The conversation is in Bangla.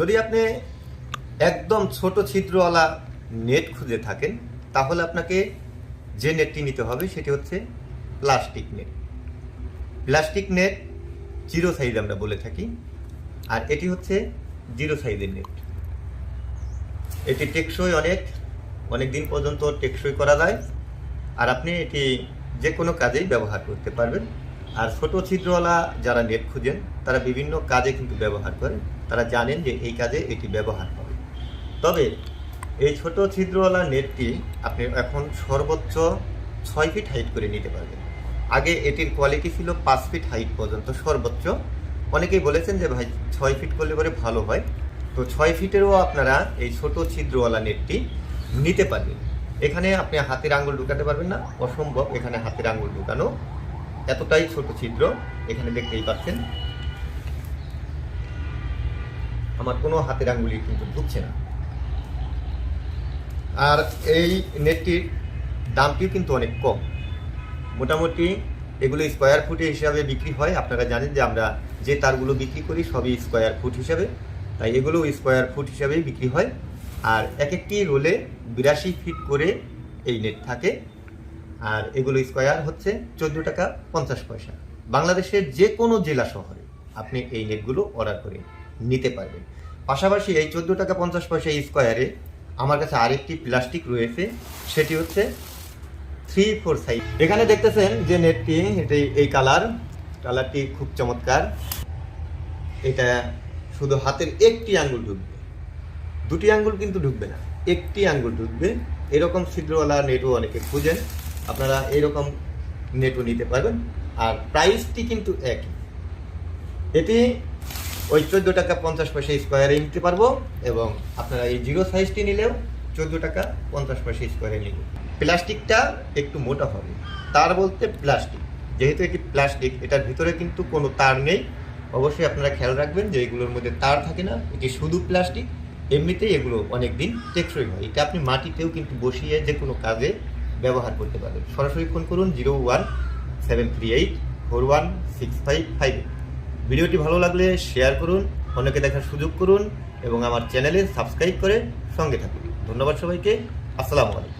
যদি আপনি একদম ছোট ছিদ্রওয়ালা নেট খুঁজে থাকেন, তাহলে আপনাকে যে নেটটি নিতে হবে সেটি হচ্ছে plastic net. Plastic net zero size আমরা বলে থাকি, আর এটি হচ্ছে জিরো সাইজের নেট। এটি টেকসই অনেক অনেক দিন পর্যন্ত টেকসই করা যায়, আর আপনি এটি যে কোনো কাজেই ব্যবহার করতে পারবেন। আর ছোট ছিদ্রওয়ালা যারা নেট খুঁজেন, তারা বিভিন্ন কাজে কিন্তু ব্যবহার করেন তারা জানেন যে এই কাজে এটি ব্যবহার হবে। তবে এই ছোট ছিদ্রওয়ালা নেটটি আপনি এখন সর্বোচ্চ ছয় ফিট হাইট করে নিতে পারবেন। আগে এটির কোয়ালিটি ছিল পাঁচ ফিট হাইট পর্যন্ত সর্বোচ্চ। অনেকেই বলেছেন যে ভাই, ছয় ফিট করলে পরে ভালো হয়। তো ছয় ফিটেরও আপনারা এই ছোট ছিদ্রওয়ালা নেটটি নিতে পারবেন। এখানে আপনি হাতের আঙুল ঢুকাতে পারবেন না। অসম্ভব এখানে হাতের আঙুল ঢুকানো এতটাই ছোট ছিদ্র এখানে দেখতেই পাচ্ছেন। আমার কোনো হাতের আঙ্গুলি কিন্তু ঢুকছে না। আর এই নেটটির দামটিও কিন্তু অনেক কম। মোটামুটি এগুলো স্কোয়ার ফুটে হিসাবে বিক্রি হয়। আপনারা জানেন যে আমরা যে তারগুলো বিক্রি করি সবই স্কোয়ার ফুট হিসাবে। তাই এগুলো স্কোয়ার ফুট হিসাবেই বিক্রি হয়। আর এক একটি রোলে বিরাশি ফিট করে এই নেট থাকে। আর এগুলো স্কোয়ার হচ্ছে চোদ্দ টাকা পঞ্চাশ পয়সা। বাংলাদেশের যে কোনো জেলা শহরে আপনি এই নেটগুলো অর্ডার করে নিতে পারবেন। পাশাপাশি এই চোদ্দ টাকা পঞ্চাশ পয়সা স্কোয়ারে আমার কাছে আরেকটি প্লাস্টিক রয়েছে, সেটি হচ্ছে থ্রি ফোর সাইজ এখানে দেখতেছেন যে নেটটি, এটি এই কালার, কালারটি খুব চমৎকার। এটা শুধু হাতের একটি আঙ্গুল ঢুকবে। দুটি আঙ্গুল কিন্তু ঢুকবে না, একটি আঙ্গুল ঢুকবে। এরকম ছিদ্রওয়ালা নেটও অনেকে খুঁজেন। আপনারা এরকম নেটও নিতে পারবেন। আর প্রাইসটি কিন্তু একই। এটি ওই চোদ্দ টাকা পঞ্চাশ পয়সা স্কোয়ারে নিতে পারব এবং আপনারা এই জিরো সাইজটি নিলেও চোদ্দ টাকা পঞ্চাশ পয়সা স্কোয়ারে নিব। প্লাস্টিকটা একটু মোটা হবে। তার বলতে প্লাস্টিক। যেহেতু এটি প্লাস্টিক, এটার ভিতরে কিন্তু কোনো তার নেই। অবশ্যই আপনারা খেয়াল রাখবেন যে এগুলোর মধ্যে তার থাকে না। এটি শুধু প্লাস্টিক। এমনিতেই এগুলো অনেক দিন টেকসই হয়। এটা আপনি মাটিতেও কিন্তু বসিয়ে যে কোনো কাজে ব্যবহার করতে পারবেন। সরাসরি ফোন করুন zero one seven three eight four one six five five. ভিডিওটি ভালো লাগলে শেয়ার করুন অনেকে দেখার সুযোগ করুন এবং আমার চ্যানেলে সাবস্ক্রাইব করে সঙ্গে থাকুন। ধন্যবাদ সবাইকে। আসসালামু আলাইকুম।